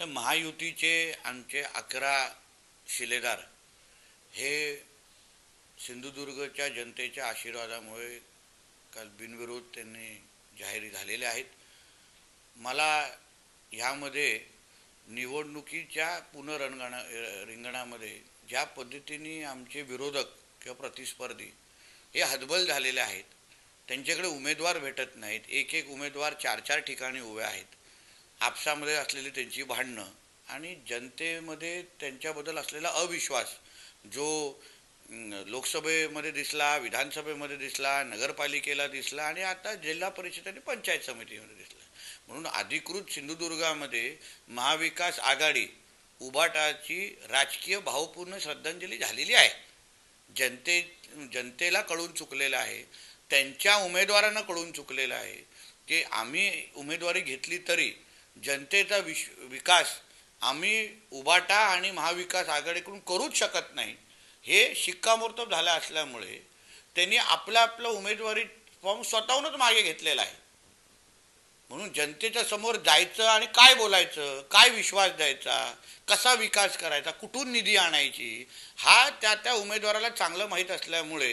तर महायुतीचे आमचे अकरा शिलेदार हे सिंधुदुर्गच्या जनतेच्या आशीर्वादामुळे काल बिनविरोध त्यांनी जाहीर झालेले आहेत. मला ह्यामध्ये निवडणुकीच्या पुनरंगणा रिंगणामध्ये ज्या पद्धतीने आमचे विरोधक किंवा प्रतिस्पर्धी हे हतबल झालेले आहेत त्यांच्याकडे उमेदवार भेटत नाहीत. एक एक उमेदवार चार चार ठिकाणी उभे आहेत. आपसामध्ये असलेली त्यांची भांडणं आणि जनतेमध्ये त्यांच्याबद्दल असलेला अविश्वास जो लोकसभेमध्ये दिसला विधानसभेमध्ये दिसला नगरपालिकेला दिसला आणि आता जिल्हा परिषद आणि पंचायत समितीमध्ये दिसला. म्हणून अधिकृत सिंधुदुर्गामध्ये महाविकास आघाडी उभाटाची राजकीय भावपूर्ण श्रद्धांजली झालेली आहे. जनते जनतेला कळून चुकलेलं आहे. त्यांच्या उमेदवारांना कळून चुकलेलं आहे. की आम्ही उमेदवारी घेतली तरी जनतेचा विश विकास आम्ही उभाटा आणि महाविकास आघाडीकडून करूच शकत नाही. हे शिक्कामोर्तब झालं असल्यामुळे त्यांनी आपला आपलं उमेदवारी फॉर्म स्वतःहूनच मागे घेतलेला आहे. म्हणून जनतेच्या समोर जायचं आणि काय बोलायचं काय विश्वास द्यायचा कसा विकास करायचा कुठून निधी आणायची हा त्या त्या उमेदवाराला चांगलं माहीत असल्यामुळे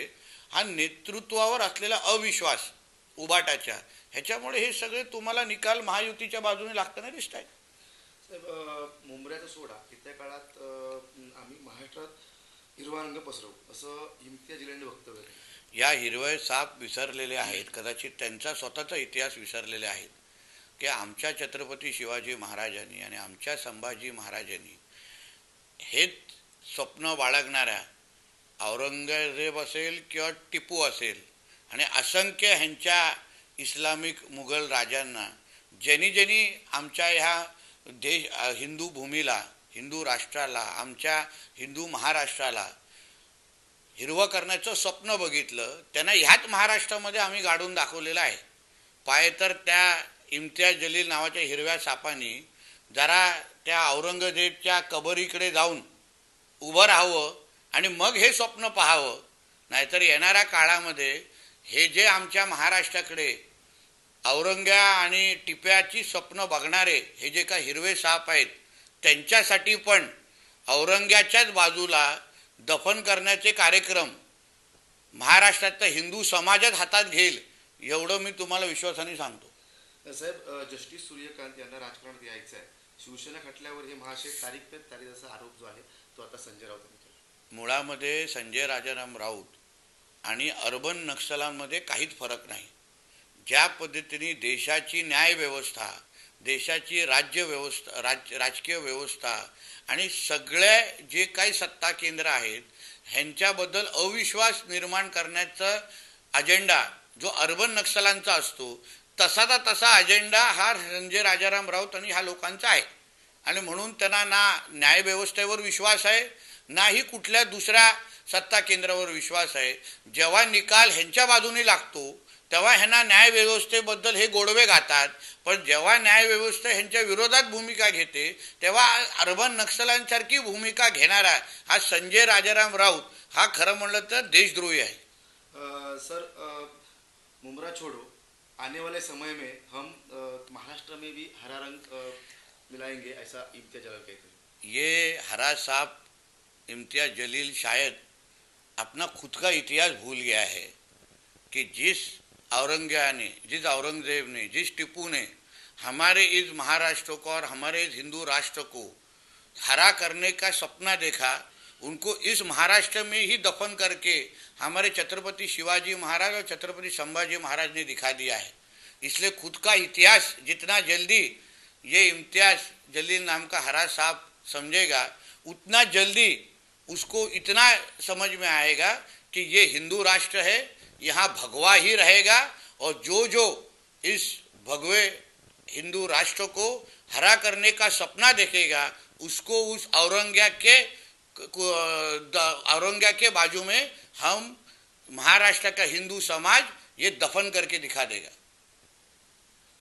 हा नेतृत्वावर असलेला अविश्वास उबाटाच्या ह्याच्यामुळे हे सगळे तुम्हाला निकाल महायुतीच्या बाजूने लागताना दिसत आहेत मुंबऱ्याचा सोडा. येत्या काळात आम्ही महाराष्ट्रात हिरवा रंग पसरवू असं इम्तियाज जिल्ह्याने वक्तव्य या हिरवय साप विसरलेले आहेत कदाचित त्यांचा स्वतःचा इतिहास विसरलेले आहेत की आमच्या छत्रपती शिवाजी महाराजांनी आणि आमच्या संभाजी महाराजांनी हेच स्वप्न बाळगणाऱ्या औरंगजेब असेल किंवा टिपू असेल आणि असंख्य ह्यांच्या इस्लामिक मुघल राजांना ज्यांनी ज्यांनी आमच्या ह्या देश हिंदू भूमीला हिंदू राष्ट्राला आमच्या हिंदू महाराष्ट्राला हिरवं करण्याचं स्वप्न बघितलं त्यांना ह्याच महाराष्ट्रामध्ये आम्ही गाडून दाखवलेलं आहे. पाय तर त्या इम्तियाज जलील नावाच्या हिरव्या सापानी जरा त्या औरंगजेबच्या कबरीकडे जाऊन उभं राहावं आणि मग हे स्वप्न पाहावं. नाहीतर येणाऱ्या काळामध्ये हे जे आमच्या महाराष्ट्राकडे औरंग्या आणि टिप्याची स्वप्न बघणारे हे जे काही हिरवे साप आहेत त्यांच्यासाठी पण औरंग्याच्याच बाजूला दफन करण्याचे कार्यक्रम महाराष्ट्रातल्या हिंदू समाजात हातात घेईल एवढं मी तुम्हाला विश्वासाने सांगतो. साहेब जस्टिस सूर्यकांत यांना राजकारणात यायचं आहे शिवसेना खटल्यावर हे महाशय तारीख पे तारीख असा आरोप जो आहे तो आता संजय राऊत मुळामध्ये संजय राजाराम राऊत आणि अर्बन नक्षलांमध्ये काहीच फरक नाही. ज्या पद्धतीने देशाची न्यायव्यवस्था देशाची राज्य व्यवस्था राज राजकीय व्यवस्था आणि सगळ्या जे काही सत्ता केंद्र आहेत ह्यांच्याबद्दल अविश्वास निर्माण करण्याचा अजेंडा जो अर्बन नक्षलांचा असतो तसाचा तसा अजेंडा हा संजय राजाराम राऊत आणि ह्या लोकांचा आहे. आणि म्हणून त्यांना ना न्यायव्यवस्थेवर विश्वास आहे नाही कुठल्या दुसऱ्या सत्ता केंद्रावर विश्वास आहे. जेव्हा निकाल ह्यांच्या बाजूने लागतो तेव्हा ह्यांना न्यायव्यवस्थेबद्दल हे गोडवे घातात पण जेव्हा न्यायव्यवस्था ह्यांच्या विरोधात भूमिका घेते तेव्हा अर्बन नक्षलांसारखी भूमिका घेणारा हा संजय राजाराम राऊत हा खरं म्हणलं तर देशद्रोही आहे. सर मुमरा छोड़ो आने वाले समय में हम महाराष्ट्र में भी हरा रंग मिलाएंगे ऐसा इम्तियाज जलाल कहते हैं। ये हरा सांप इम्तियाज जलील शायद अपना खुद का इतिहास भूल गया है कि जिस औरंगज़ेब ने जिस औरंगज़ेब ने जिस टिपू ने हमारे इस महाराष्ट्र को और हमारे इस हिंदू राष्ट्र को हरा करने का सपना देखा, उनको इस महाराष्ट्र में ही दफन करके हमारे छत्रपति शिवाजी महाराज और छत्रपति संभाजी महाराज ने दिखा दिया है। इसलिए खुद का इतिहास जितना जल्दी ये इम्तियाज़ जलील नाम का हरा साहब समझेगा, उतना जल्दी उसको इतना समझ में आएगा कि ये हिंदू राष्ट्र है यहाँ भगवा ही रहेगा और जो जो इस भगवे हिंदू राष्ट्र को हरा करने का सपना देखेगा, उसको उस औरंग्या के औरंग्या के बाजू में हम महाराष्ट्र का हिंदू समाज ये दफन करके दिखा देगा।